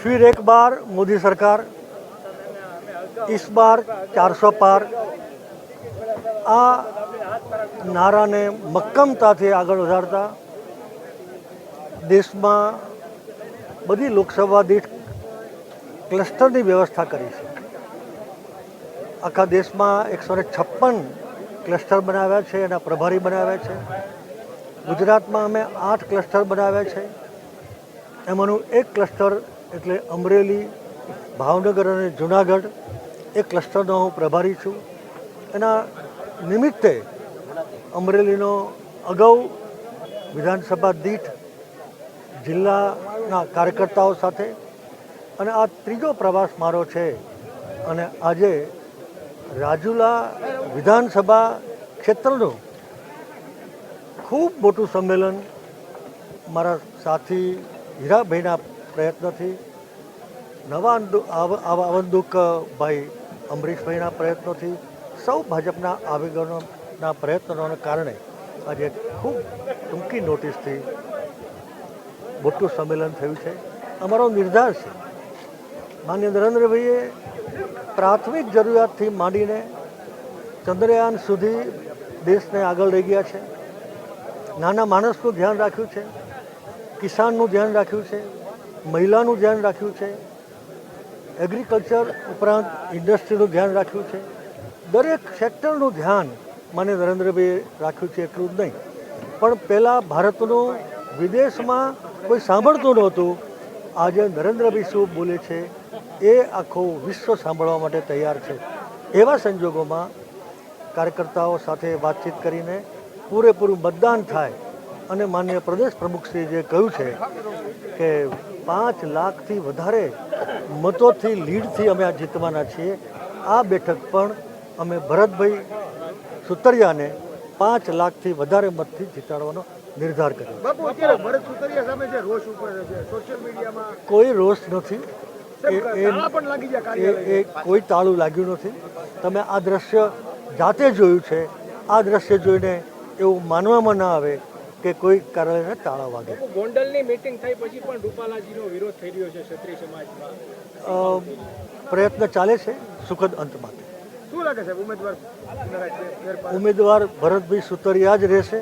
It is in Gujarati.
फिर एक बार मोदी सरकार इस बार 400 પાર આ નારાને મક્કમતાથી આગળ વધારતા દેશમાં બધી લોકસભા દીઠ ક્લસ્ટરની વ્યવસ્થા કરી છે આખા દેશમાં એકસો ને છપ્પન ક્લસ્ટર બનાવ્યા છે એના પ્રભારી બનાવ્યા છે ગુજરાતમાં અમે આઠ ક્લસ્ટર બનાવ્યા છે એમાંનું એક ક્લસ્ટર એટલે અમરેલી, ભાવનગર અને જુનાગઢ એ ક્લસ્ટરનો હું પ્રભારી છું. એના નિમિત્તે અમરેલીનો અગાઉ વિધાનસભા દીઠ જિલ્લાના કાર્યકર્તાઓ સાથે અને આ ત્રીજો પ્રવાસ મારો છે અને આજે રાજુલા વિધાનસભા ક્ષેત્રનું ખૂબ મોટું સંમેલન મારા સાથી હીરાભાઈના પ્રયત્નથી નવા અંદુ- આવા અવંદુક ભાઈ અમરીશભાઈના પ્રયત્નોથી સૌ ભાજપના આગેવાનોના પ્રયત્નોને કારણે આજે ખૂબ ટૂંકી નોટિસથી મોટું સંમેલન થયું છે. અમારો નિર્ધાર છે. માન્ય નરેન્દ્રભાઈએ પ્રાથમિક જરૂરિયાતથી માંડીને ચંદ્રયાન સુધી દેશને આગળ લઈ ગયા છે. નાના માણસનું ધ્યાન રાખ્યું છે. કિસાનનું ધ્યાન રાખ્યું છે. મહિલાનું ધ્યાન રાખ્યું છે. એગ્રીકલ્ચર ઉપરાંત ઇન્ડસ્ટ્રીનું ધ્યાન રાખ્યું છે. દરેક સેક્ટરનું ધ્યાન માન્ય નરેન્દ્રભાઈએ રાખ્યું છે એટલું જ નહીં. પણ પહેલાં ભારતનું વિદેશમાં કોઈ સાંભળતું નહોતું. આજે નરેન્દ્રભાઈ શું બોલે છે એ આખું વિશ્વ સાંભળવા માટે તૈયાર છે. એવા સંજોગોમાં કાર્યકર્તાઓ સાથે વાતચીત કરીને પૂરેપૂરું મતદાન થાય અને માન્ય પ્રદેશ પ્રમુખશ્રીએ જે કહ્યું છે કે પાંચ લાખથી વધારે મતોથી લીડથી અમે આ જીતવાના છીએ. આ બેઠક પણ અમે ભરતભાઈ સુતરિયાને પાંચ લાખથી વધારે મતથી જીતાડવાનો નિર્ધાર કર્યો. કોઈ રોષ નથી. એ કોઈ તાળું લાગ્યું નથી. તમે આ દ્રશ્ય જાતે જોયું છે. આ દ્રશ્ય જોઈને એવું માનવામાં ના આવે કે કોઈ કારણે તાળા વાગે. ગોંડલની મીટિંગ થઈ પછી પણ રૂપાલાજીનો વિરોધ થઈ રહ્યો છે ક્ષત્રિય સમાજમાં. પ્રયત્ન ચાલે છે સુખદ અંત માટે. શું લાગે છે ઉમેદવાર? ઉમેદવાર ભરતભાઈ સુતરિયા જ રહેશે.